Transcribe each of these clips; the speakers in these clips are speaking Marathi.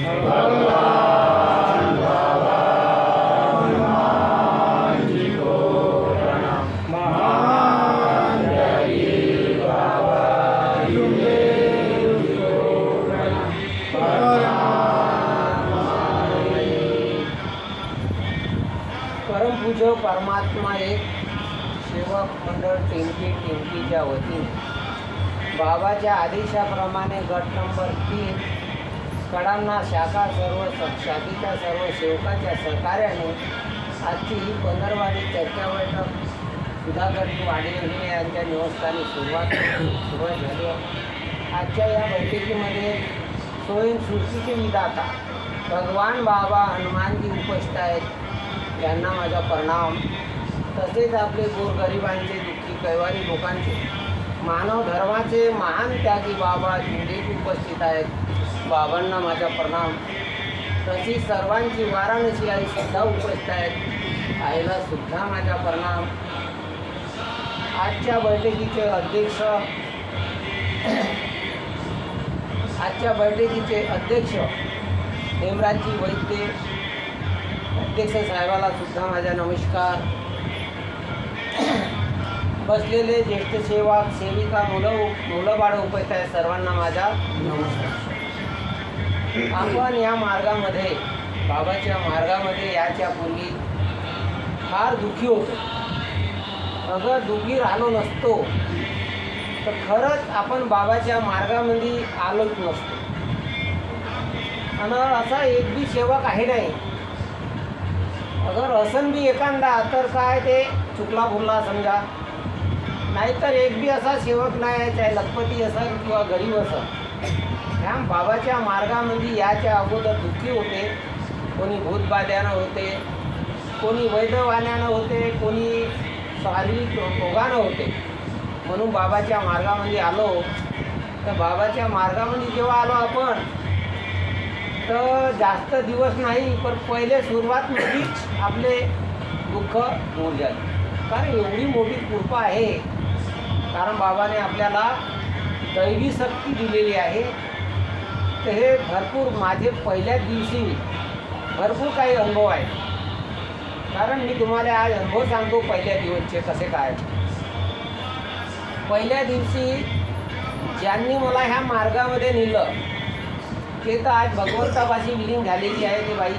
परमपूज्य परमात्मा एक सेवक मंडळ टेंकी टेंकीच्या वतीने बाबाच्या आदेशाप्रमाणे गट नंबर कडांना शाखा सर्व शाखेच्या सर्व सेवकाच्या सहकार्याने आजची ही पंधरवाडी चर्चा बैठक सुधाकर वाडेले यांच्या निवासस्थानी सुरुवात सुरुवात झाली आजच्या या बैठकीमध्ये स्वयंसृष्टीचे विधाता भगवान बाबा हनुमानजी उपस्थित आहेत. यांना माझा प्रणाम. तसेच आपले गोरगरिबांचे दुःखी कैवारी लोकांचे मानव धर्माचे महान त्यागी बाबा जिंदेजी उपस्थित आहेत. बाबांना माझा प्रणाम. तशी सर्वांची वाराणसी आई सुद्धा उपस्थित आहेत. आईला सुद्धा माझा प्रणाम. आजच्या बैठकीचे अध्यक्ष आजच्या बैठकीचे अध्यक्ष हेमराजी वैद्य अध्यक्ष साहेबाला सुद्धा माझा नमस्कार. बसलेले ज्येष्ठ सेवक सेविका मुलं मुलं बाळ उपस्थित आहेत. सर्वांना माझा नमस्कार. आपण या मार्गामध्ये बाबाच्या मार्गामध्ये याच्या पूर्वी फार दुःखी होतो. अगर दुःखी राहिलो नसतो. तर खरंच आपण बाबाच्या मार्गामध्ये आलोच नसतो. आणि असा एक बी सेवक आहे नाही. अगर असन बी एखादा तर काय ते चुकला भुलला समजा. नाहीतर एक बी असा सेवक नाही आहे चाहे लखपती असं किंवा गरीब असं ह्या बाबाच्या मार्गामध्ये याच्या अगोदर दुःखी होते. कोणी भूतबाध्यानं होते. कोणी वैद्यवाण्यानं होते. कोणी शारीरिक रोगानं होते. म्हणून बाबाच्या मार्गामध्ये आलो. तर बाबाच्या मार्गामध्ये जेव्हा आलो आपण तर जास्त दिवस नाही पण पहिले सुरुवातमध्येच आपले दुःख दूर झाले. कारण एवढी मोठी कृपा आहे. कारण बाबाने आपल्याला दैवी शक्ती दिलेली आहे. तर हे भरपूर माझे पहिल्याच दिवशी भरपूर काही अनुभव आहेत कारण मी तुम्हाला आज अनुभव सांगतो पहिल्या दिवसचे कसे काय. पहिल्या दिवशी ज्यांनी मला ह्या मार्गामध्ये नेलं ते तर आज भगवंतापाशी विलीन झालेली आहे ते बाई.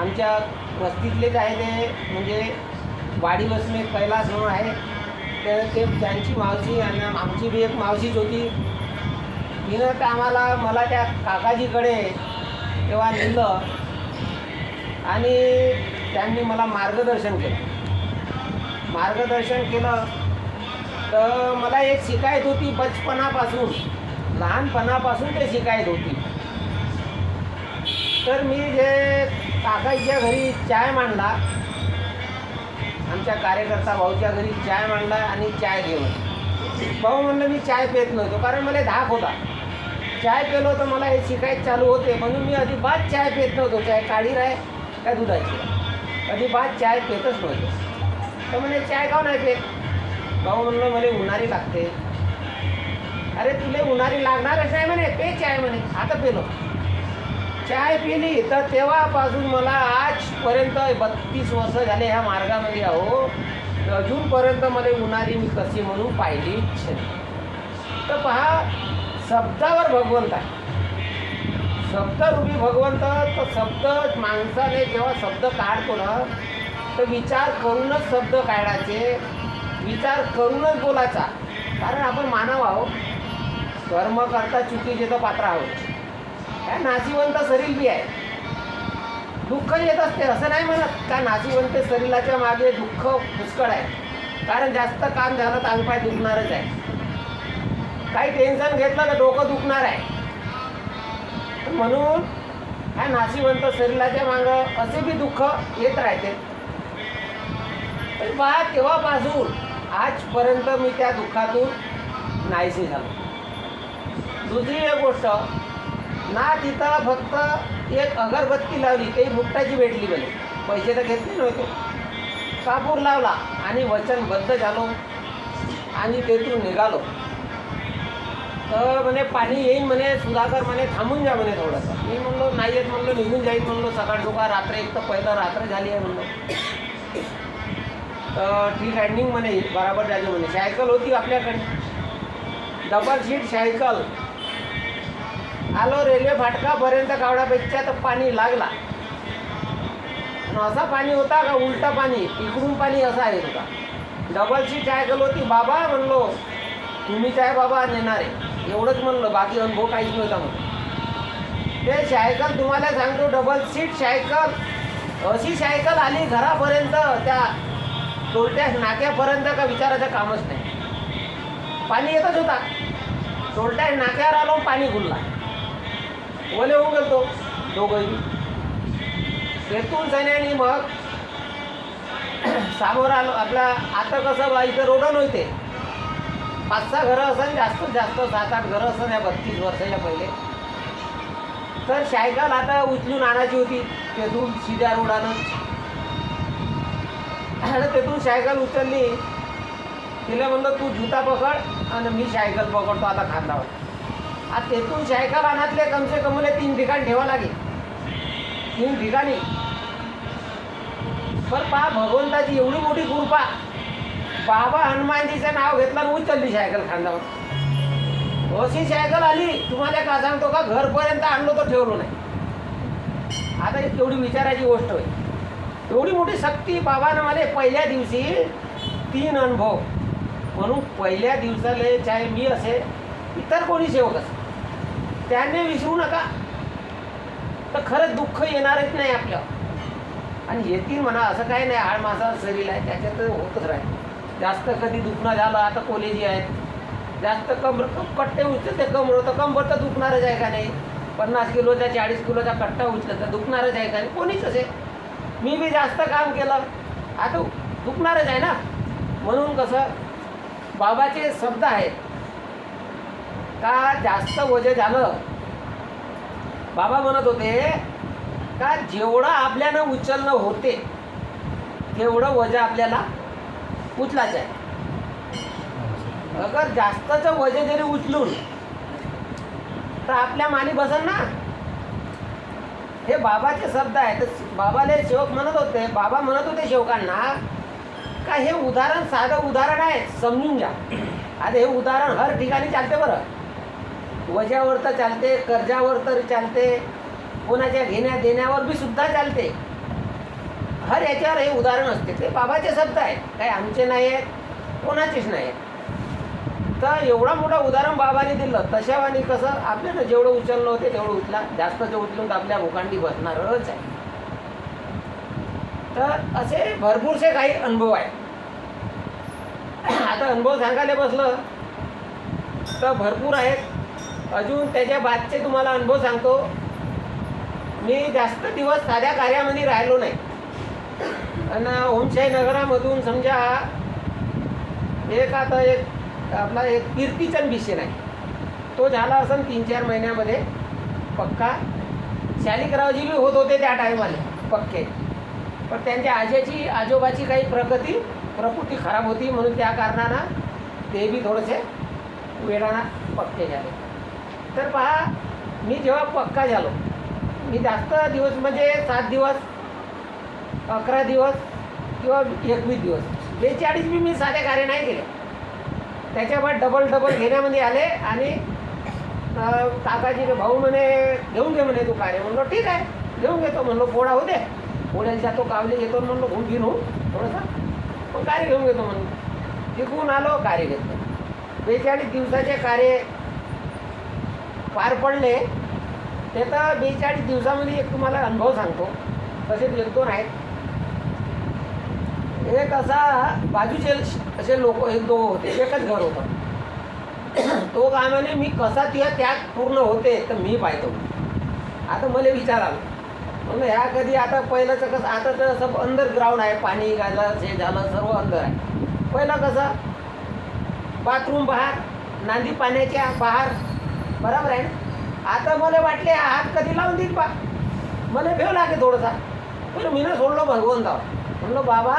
आमच्या वस्तीतलेच आहे ते म्हणजे वाडी बसणे कैलास म्हणून आहे. तर ते त्यांची मावशी आणि आमची बी एक मावशीच होती. तिनं तर आम्हाला मला त्या काकाजीकडे तेव्हा नेलं. आणि त्यांनी मला मार्गदर्शन केलं. मार्गदर्शन केलं तर मला एक शिकायत होती बचपणापासून लहानपणापासून ते शिकायत होती. तर मी जे काकाजीच्या घरी चाय मांडला आमच्या कार्यकर्ता भाऊच्या घरी चाय मांडला आणि चाय घेऊन. भाऊ म्हणलं मी चाय पेत नव्हतो कारण मला धाक होता. चाय पेलो तर मला हे शिकायत चालू होते. म्हणून मी अजिबात चाय पेत नव्हतो. चाय काळी राय काय दुधाची? अजिबात चाय पेतच नव्हतो. तर म्हणे चाय का नाही पेत? भाऊ म्हणलं मला उन्हारी लागते. अरे तुले उन्हारी लागणारच नाही म्हणे. पे चाय म्हणे. आता पेलो. चाय पिली तर तेव्हापासून मला आजपर्यंत बत्तीस वर्ष झाले ह्या मार्गामध्ये आहो अजूनपर्यंत मला उन्हारी मी कशी म्हणून पाहिलीच तर पहा शब्दावर भगवंत आहे. शब्दरूपी भगवंत तर शब्द माणसाने जेव्हा शब्द काढतो ना तर विचार करूनच शब्द काढायचे विचार करूनच बोलायचा. कारण आपण मानव आहोत. कर्म करता चुकीचे तर पात्र आहोत. काय नाशिवंत शरीर बी आहे. दुःख येत असते असं नाही म्हणत. का नाशिवंत शरीराच्या मागे दुःख पुष्कळ आहे. कारण जास्त काम झालं तर अंगपाय दुखणारच आहे. काही टेन्शन घेतलं तर डोकं दुखणार आहे? तर म्हणून ह्या नाशिवंत शरीराच्या मागं असे बी दुःख येत राहते. तर बा तेव्हापासून आजपर्यंत मी त्या दुःखातून नाहीशी झालो. दुसरी एक गोष्ट ना तिथं फक्त एक अगरबत्ती लावली काही मुक्ताची भेटली म्हणे. पैसे तर घेतले नव्हते. कापूर लावला आणि वचनबद्ध झालो आणि तेथून निघालो. तर म्हणे पाणी येईन म्हणे सुधाकर म्हणे थांबून जा म्हणे थोडंसं. मी म्हणलो नाही येत म्हणलो निघून जाईल म्हणलो सकाळ सकाळ रात्र एक तर पहिलं रात्र झाली आहे म्हणलो. तर ठीक आहे निघ म्हणे बराबर झाली म्हणे. सायकल होती आपल्याकडे. Double seat cycle. आलो रेल्वे फाटकापर्यंत कावडापेक्षा तर पाणी लागला. असा पाणी होता का उलटा पाणी? इकडून पाणी असा येत होता. डबल सीट सायकल होती बाबा म्हणलो तुम्हीच आहे बाबा नेणारे एवढंच म्हणलं बाकी अनुभव काहीच नव्हता म्हणून. ते सायकल तुम्हाला सांगतो डबल सीट सायकल अशी सायकल आली घरापर्यंत त्या टोलट्या नाक्यापर्यंत का विचारायचं कामच नाही. पाणी येतच होता. टोलट्या नाक्यावर आलो पाणी गुलला ओले होऊन गेलो दोघंही. तेथून जाण्याने मग समोर आलो आपला आता कसं बा इथं रोड नव्हते. पाच सहा घरं असेल जास्तीत जास्त सात आठ घरं असेल या बत्तीस वर्षाच्या पहिले. तर सायकल आता उचलून आणायची होती तेथून सिध्या रोडानं. आणि तेथून सायकल उचलली. तिला म्हणलं तू जुता पकड आणि मी सायकल पकडतो आता खांदावर. आता तेथून सायकल आणतले कमसे कम मला तीन ठिकाण ठेवा लागेल. तीन ठिकाणी. पण पहा भगवंताची एवढी मोठी कृपा. बाबा हनुमानजीचं नाव घेतलं आणि उचलली सायकल खांदावर. अशी सायकल आली तुम्हाला का सांगतो का? घरपर्यंत आणलो तर ठेवलो नाही. आता ही तेवढी विचारायची गोष्ट होय. एवढी मोठी शक्ती बाबानं मला पहिल्या दिवशी तीन अनुभव. म्हणून पहिल्या दिवसाले चाहे मी असे इतर कोणी सेवक असे त्याने विसरू नका. तर खरंच दुःख येणारच नाही आपल्यावर. आणि येतील म्हणा असं काही नाही हाड मासा शरीर आहे त्याच्यात होतच राहील. जास्त कधी दुखणं झालं आता कोलेजी आहेत. जास्त कमर कट्टे उचलते कमर तर कंबर तर दुखणारच आहे का नाही? पन्नास किलोचा चाळीस किलोचा कट्टा उचलत तर दुखणारच आहे का नाही? कोणीच असे. मी बी जास्त काम केलं. आता दुखणारच आहे ना. म्हणून कसं बाबाचे शब्द आहेत. का जास्त वजन झालं? बाबा म्हणत होते का जेवढं आपल्यानं उचलणं होते तेवढं वजन आपल्याला उचलायचं आहे अगर जास्तचं वजन जरी उचलून तर आपल्या मानी बसल ना. हे बाबाचे शब्द आहेत. तर बाबाले सेवक म्हणत होते बाबा म्हणत होते शेवकांना का हे उदाहरण साधं उदाहरण आहे समजून घ्या. आता हे उदाहरण हर ठिकाणी चालते बरं. वजावर तर चालते कर्जावर तर चालते कोणाच्या घेण्या देण्यावर बी सुद्धा चालते. हर याच्यावर हे उदाहरण असते. ते बाबाचे शब्द आहेत. काही आमचे नाही आहेत कोणाचेच नाही आहेत. तर एवढा मोठा उदाहरण बाबाने दिलं तशावानी कसं आपल्याला जेवढं उचललं होते तेवढं उचला. जास्त जे उचलून तर आपल्या भोकांडी बसणारच आहे. तर असे भरपूरसे काही अनुभव आहेत. आता अनुभव सांगायला बसलं तर भरपूर आहेत. अजून त्याच्या बादचे तुम्हाला अनुभव सांगतो. मी जास्त दिवस साध्या कार्यामध्ये राहिलो नाही. आणि ओमशाही नगरामधून समजा एक आता एक आपला एक कीर्तीचंद विषय आहे. तो झाला असं तीन चार महिन्यामध्ये पक्का. शालिकरावजी बी होत होते त्या टायमाला पक्के. पण त्यांच्या आजीची आजोबाची काही प्रगती प्रकृती खराब होती म्हणून त्या कारणानं ते बी थोडेसे वेळानं पक्के झाले. तर पहा मी जेव्हा पक्का झालो मी जास्त दिवस म्हणजे सात दिवस अकरा दिवस किंवा एकवीस दिवस. बेचाळीस बी मी साधे कार्य नाही केले त्याच्यावर डबल डबल घेण्यामध्ये आले आणि काकाजी भाऊ म्हणे घेऊन घे म्हणे तू कार्य म्हणलो ठीक आहे घेऊन घेतो. म्हणलो पोळा होते पोळ्याला जातो कावली घेतो म्हणलो घेऊन घेऊन थोडंसं मग कार्य घेऊन घेतो म्हणून. तिकून आलो कार्य घेतलं. बेचाळीस दिवसाचे कार्य पार पडले. ते तर बेचाळीस दिवसामध्ये एक तुम्हाला अनुभव सांगतो. तसेच एक दोन आहेत. एक असा बाजूचे असे लोक एक दोघं होते एकच घर होतं. तो कामाने मी कसा तिला त्याग पूर्ण होते तर मी पाहतो. आता मला विचार आला. म्हणलं ह्या कधी आता पहिलंचं कसं आता तर असं अंडरग्राऊंड आहे पाणी झालं हे झालं सर्व अंदर आहे. पहिलं कसं बाथरूम बाहेर नांदी पाण्याच्या बाहेर बरोबर आहे ना? आता मला वाटले हात कधी लावून देईल बा. मला भेव लागे थोडंसा. पण मी ना सोडलो भगवंतावर. म्हणलो बाबा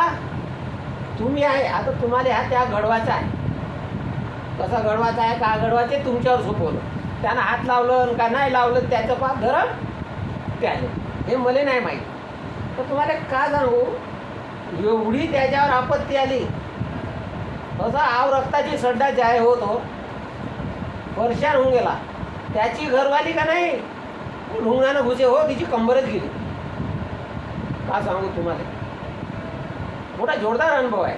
तुम्ही आहे आता तुम्हाला हा त्या घडवाचा आहे. कसा घडवायचा आहे का घडवायचे तुमच्यावर सोपवलं त्यानं हात लावलं का नाही लावलं त्याचं पाप धरण त्याने हे मला नाही माहीत. तर तुम्हाला का सांगू एवढी त्याच्यावर आपत्ती आली. तसा आव रक्ताची सड्डा जाय होतो हो. वर्षान होऊन गेला. त्याची घरवाली का नाही? ढुंगणानं घुसे हो तिची कंबरच गेली. का सांगू तुम्हाला? मोठा जोरदार अनुभव आहे.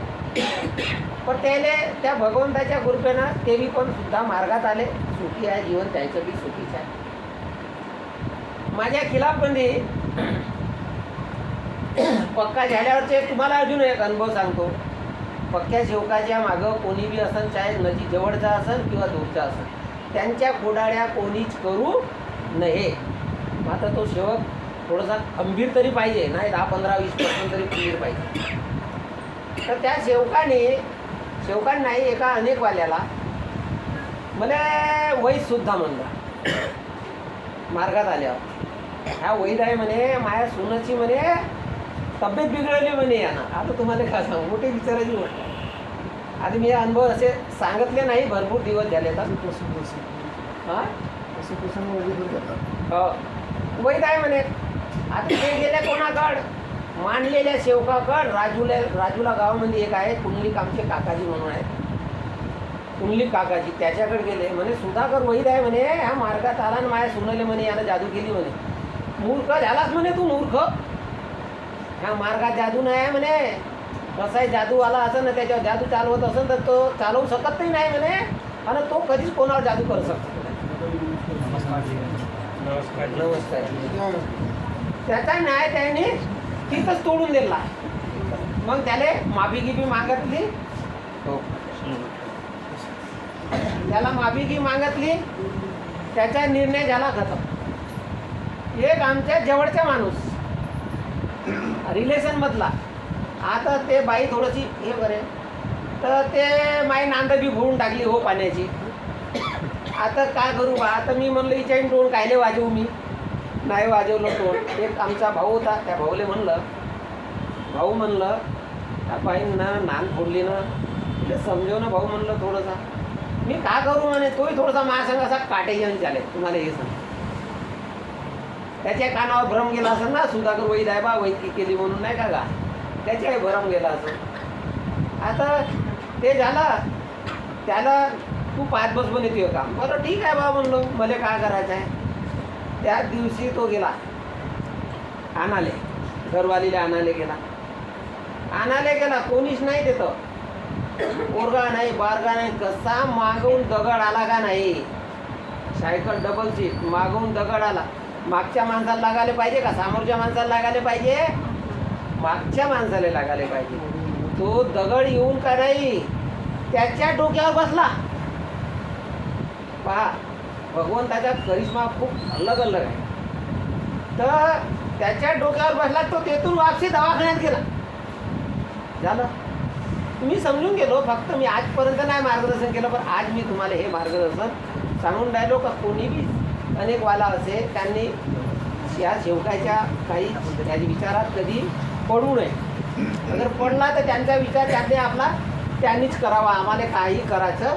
पण त्याने त्या भगवंताच्या कृपेनं तेही पण सुद्धा मार्गात आले. सुखी आहे जीवन त्यांचं बी सुखीच आहे. माझ्या खिलाफमध्ये पक्का झाल्यावरचे तुम्हाला अजून एक अनुभव सांगतो. पक्क्या शेवकाच्या मागं कोणी बी असन चाहे नदी जवळचा असेल किंवा दूरचा असेल त्यांच्या कोडाळ्या कोणीच करू नये. मात्र तो शेवक थोडासा खंबीर तरी पाहिजे नाही दहा पंधरा वीस पर्सेंट तरी खंबीर पाहिजे. तर त्या सेवकाने सेवकाने नाही एका अनेकवाल्याला मला वैसुद्धा म्हणला. मार्गात आल्यावर. ह्या वैद आहे म्हणे माया सुनाची म्हणे तब्येत बिघडली म्हणे यानं. आता तुम्हाला काय सांगू मोठी विचारायची आहे. आता मी अनुभव असे सांगितले नाही भरपूर दिवस झाले तर हां? हो. वैद आहे म्हणे. आता ते गेले कोणाकड? मानलेल्या सेवकाकड राजूला राजूला गावामध्ये एक आहे कुंडलिक आमचे काकाजी म्हणून आहेत. कुंडलिक काकाजी त्याच्याकडे गेले. म्हणे सुधाकर वैद आहे म्हणे ह्या मार्गात आला आणि माया सुनले म्हणे यानं जादू केली म्हणे. मूर्ख झालाच म्हणे तू मूर्ख. ह्या मार्गात जादू नाही आहे म्हणे. कसाही जादू आला असं ना त्याच्यावर जादू चालवत असेल तर तो चालवू शकत नाही नाही म्हणे. आणि तो कधीच कोणावर जादू करू शकतो नमस्कार. त्याचा न्याय त्याने तिथंच तोडून दिला मग त्याला माफी गिफी मागितली त्याला माफी गी मागितली त्याचा निर्णय झाला खतम. एक आमच्या जवळचा माणूस रिलेशन मधला. आता ते बाई थोडीशी हे करे तर ते माई नांद बी भरून टाकली हो पाण्याची. आता काय करू बा? आता मी म्हणलं हिच्याईन टोन कायले वाजवू मी? नाही वाजवलं तो एक आमचा भाऊ होता त्या भाऊले म्हणलं भाऊ म्हणलं त्या बाईंना नान फोडली ना. तिला समजव ना भाऊ म्हणलं थोडंसा मी का करू म्हणे? तोही थोडासा माझ्या असा काटे घेऊन चालेल. तुम्हाला हे सांग त्याच्या कानावर भ्रम गेला असेल ना सुधाकर वैद आहे बा वैदकी केली म्हणून नाही का गा? त्याच्याही भ्रम गेला असं आता ते झालं त्याला तू पाच बस पण येते काम. बरं ठीक आहे बा म्हणलो मला काय करायचं आहे त्याच दिवशी तो गेला. आणाले. घरवालीला आणाले गेला. आणाले गेला कोणीच नाही देतं. पोरगा नाही बारगा नाही कसा मागवून दगड आला का नाही? सायकल डबल सीट मागवून दगड आला. मागच्या माणसाला लागायला पाहिजे का? समोरच्या माणसाला लागायला पाहिजे? मागच्या माणसाला लागायला पाहिजे. तो दगड येऊन का नाही? त्याच्या डोक्यावर बसला. पहा भगवंताचा करिश्मा खूप अलग अलग आहे तर त्याच्या डोक्यावर बसला तो तेथून वापसी दवाखान्यात गेला. झालं. मी समजून गेलो फक्त मी आजपर्यंत नाही मार्गदर्शन केलं पण आज मी तुम्हाला हे मार्गदर्शन सांगून राहिलो का? कोणी बी अनेक वाला असे त्यांनी या शेवकाच्या काही त्याच्या विचारात कधी पडू नये. अगर पडला तर त्यांचा विचार त्यांनी आपला त्यांनीच करावा. आम्हाला काही करायचं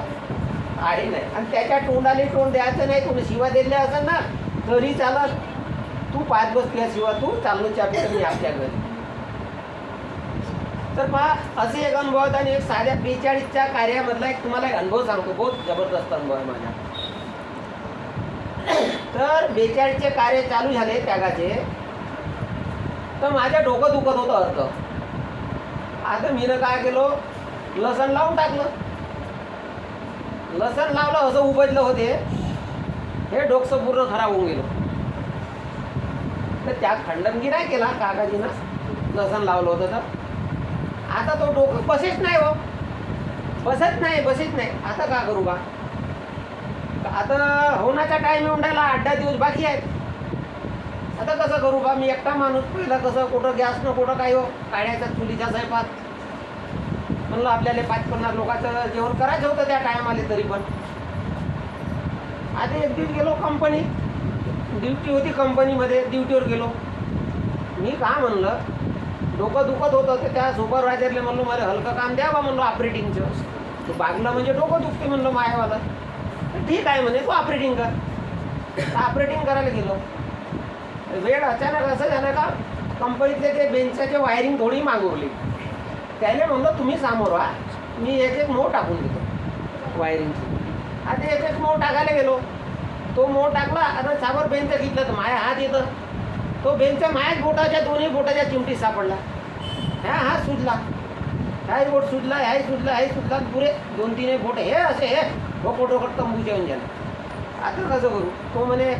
आहे नाही. आणि त्याच्या तोंडाने तोंड द्यायचं नाही तुम्ही शिवा दिल्या असेल ना तरी चालत. तू पाच बस तुझ्या शिवा तू चाललो चापी मी आपल्या घरी. तर पहा असे एक अनुभव आहेत आणि एक साध्या बेचाळीसच्या कार्यामधला एक तुम्हाला एक अनुभव सांगतो बहुत जबरदस्त अनुभव आहे माझा तर बेचाळीसचे कार्य चालू झाले त्यागाचे. तर माझ्या डोकं दुखत होतं अर्थ. आता मीनं काय केलो? लसण लावून टाकलं. लसण लावलं असं उबजलं होते. हे डोकसं पूर्ण खराब होऊन गेलं. तर त्या खंडनगी नाही केला काकाजीनं. लसण लावलं होतं तर. आता तो डोकं बसेच नाही हो. बसत नाही बसेच नाही. आता का करू बा? आता होण्याचा टाईम येऊन राहिला आठ दहा दिवस बाकी आहेत. आता कसं करू बा? मी एकटा माणूस पहिला कसं कुठं गॅस न कुठं काय हो काढायचा चुलीच्या स्वयंपाक म्हणलं आपल्याला पाच पन्नास लोकांचं जेवण करायचं होतं त्या टायमाले तरी पण. आधी एक दिवस गेलो कंपनी ड्युटी होती कंपनीमध्ये ड्युटीवर गेलो. मी का म्हणलं डोकं दुखत होतं तर त्या सुपरवायझरले म्हणलो मला हलकं काम द्या बा म्हणलो ऑपरेटिंगचं तू बागलं म्हणजे डोकं दुखते म्हणलं मायावाला. ठीक आहे म्हणे तू ऑपरेटिंग कर. ऑपरेटिंग करायला गेलो. वेळ अचानक असं झालं का कंपनीतले ते बेंचाचे वायरिंग थोडी मागवली. त्याने म्हणलं तुम्ही समोर व्हा. मी एक एक मोह टाकून देतो वायरिंगची आता एक एक मो टाकायला गेलो. तो मो टाकला आणि साबर बेंच घेतलं तर माया हात येतं. तो बेंच मायाच बोटाच्या दोन्ही बोटाच्या चिमटी सापडला. ह्या हात सुटला ह्याही बोट सुटला ह्याही सुटला ह्याही सुटला पुरे दोन तीन बोट हे असे हे. डोकं तंबू जेवून झालं आता कसं करू? तो म्हणे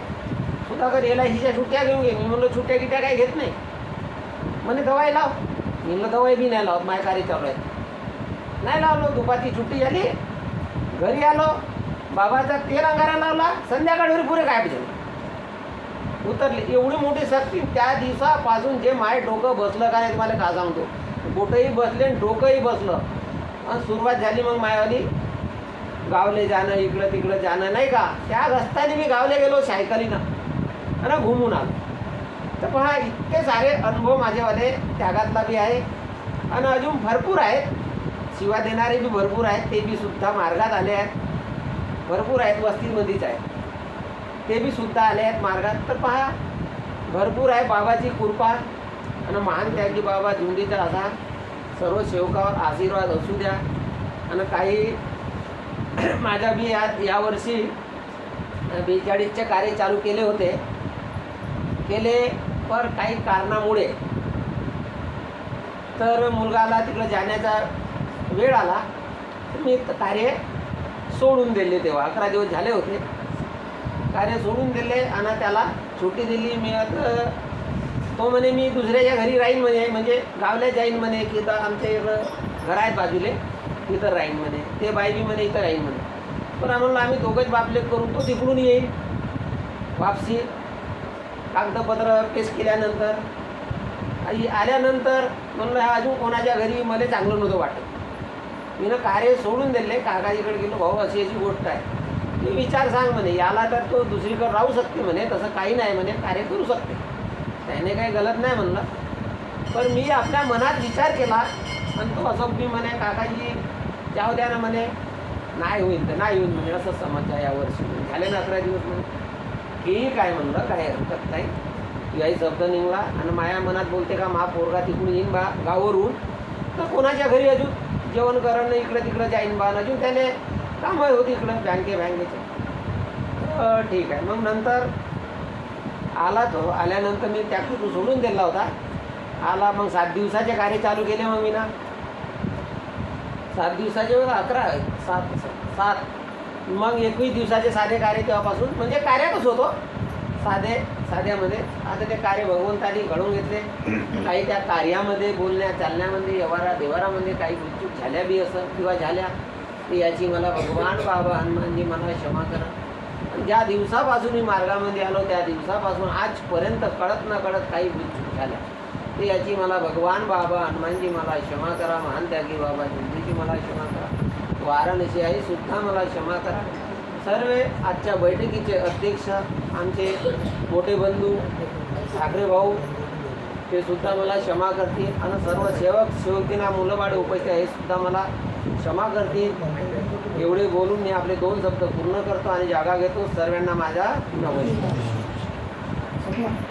सुधाकर याला हिच्या सुट्ट्या घेऊन घे. मी म्हणलं सुट्ट्या गिट्या काही घेत नाही. म्हणे दवाई लाव. मी म्हणलं दवाई बी नाही लावत माझ्या कार्य चालू आहे. नाही लावलो दुपारची सुट्टी झाली. घरी आलो बाबाचा तेल अंगारा लावला संध्याकाळी पुरे गायब झाले उतरली. एवढी मोठी सक्ती त्या दिवसापासून जे माय डोकं बसलं का नाही तुम्हाला का सांगतो? बोटंही बसले आणि डोकंही बसलं. आणि सुरुवात झाली मग मायावाली गावले जाणं इकडं तिकडं जाणं नाही का? त्या रस्त्याने मी गावले गेलो सायकलीनं. आणि घुमून आलो. तर पहा इतके सारे अनुभव माझेवाले त्यागातला बी आहे. आणि अजून भरपूर आहेत. शिवा देणारे बी भरपूर आहेत. ते बी सुद्धा मार्गात आले आहेत. भरपूर आहेत वस्तीमध्येच आहेत. ते बी सुद्धा आले आहेत मार्गात. तर पहा भरपूर आहे बाबाची कृपा. आणि महान त्यागी बाबा झुंडीचा असा सर्व सेवकावर आशीर्वाद असू द्या. आणि काही माझ्या बी या यावर्षी बेचाळीसचे कार्य चालू केले होते. केले पर काही कारणामुळे तर मुलगाला तिकडं जाण्याचा वेळ आला. तर मी कार्य सोडून दिले तेव्हा. अकरा दिवस झाले होते. कार्य सोडून दिले आणि त्याला सुट्टी दिली. मी आता तो म्हणे मी दुसऱ्याच्या घरी राहीन म्हणे. म्हणजे गावल्या जाईन म्हणे. की तर आमच्या इकडं घर आहेत बाजूले. तिथं राहीन म्हणे. ते बाई बी म्हणे इथं राहीन म्हणे. पण आम्हाला आम्ही दोघंच बापले करून तो तिकडून येईल. वापसी. कागदपत्र केस केल्यानंतर आई आल्यानंतर म्हणलं हा अजून कोणाच्या घरी मला चांगलं नव्हतं वाटत. मी ना कार्य सोडून दिले काकाजीकडे गेलो भाऊ अशी अशी गोष्ट आहे. मी विचार सांग म्हणे याला तर तो दुसरीकडे राहू शकते म्हणे तसं काही नाही म्हणे कार्य करू शकते. त्याने काही गलत नाही म्हणलं. पण मी आपल्या मनात विचार केला आणि तो असं मी म्हणे काकाजी जाऊ द्या ना म्हणे नाही होईल तर नाही होईल म्हणे असं समज आहे यावर्षी झाले ना अकरा दिवस म्हणे. ठीक आहे म्हणलं काय हरकत नाही. याही शब्द निघला आणि माया मनात बोलते का मा पोरगा तिकडून येईन बा गावावरून. तर कोणाच्या घरी अजून? जेवण करणं इकडं तिकडं जाईन बा. अजून त्याने कामं होती इकडं बँके बँकेचे. तर ठीक आहे. मग नंतर आला तो. आल्यानंतर मी ट्रॅक्टर सोडून दिला होता. आला मग सात दिवसाचे कार्य चालू केले मग मी ना. सात दिवसाचे अकरा सात सात मग एकवीस दिवसाचे साधे कार्य तेव्हापासून म्हणजे कार्यातच होतो? साधे साध्यामध्ये. आता ते कार्य भगवंतानी घडवून घेतले. काही त्या कार्यामध्ये बोलण्या चालण्यामध्ये व्यवहारा व्यवहारामध्ये काही चूक झाल्या बी असं किंवा झाल्या तर याची मला भगवान बाबा हनुमानजी मला क्षमा करा. आणि ज्या दिवसापासून मी मार्गामध्ये आलो त्या दिवसापासून आजपर्यंत कळत न कळत काही चूक झाल्या. तर याची मला भगवान बाबा हनुमानजी मला क्षमा करा महान त्यागी बाबा जिंदगी मला क्षमा करा. वाराणसी आहे सुद्धा मला क्षमा करा. सर्व आजच्या बैठकीचे अध्यक्ष आमचे मोठे बंधू ठाकरे भाऊ ते सुद्धा मला क्षमा करतील. आणि सर्व सेवक सेवकीना मुलंबाडे उपस्थित आहे हे सुद्धा मला क्षमा करतील. एवढे बोलून मी आपले दोन शब्द पूर्ण करतो आणि जागा घेतो. सर्वांना माझा नमस्कार.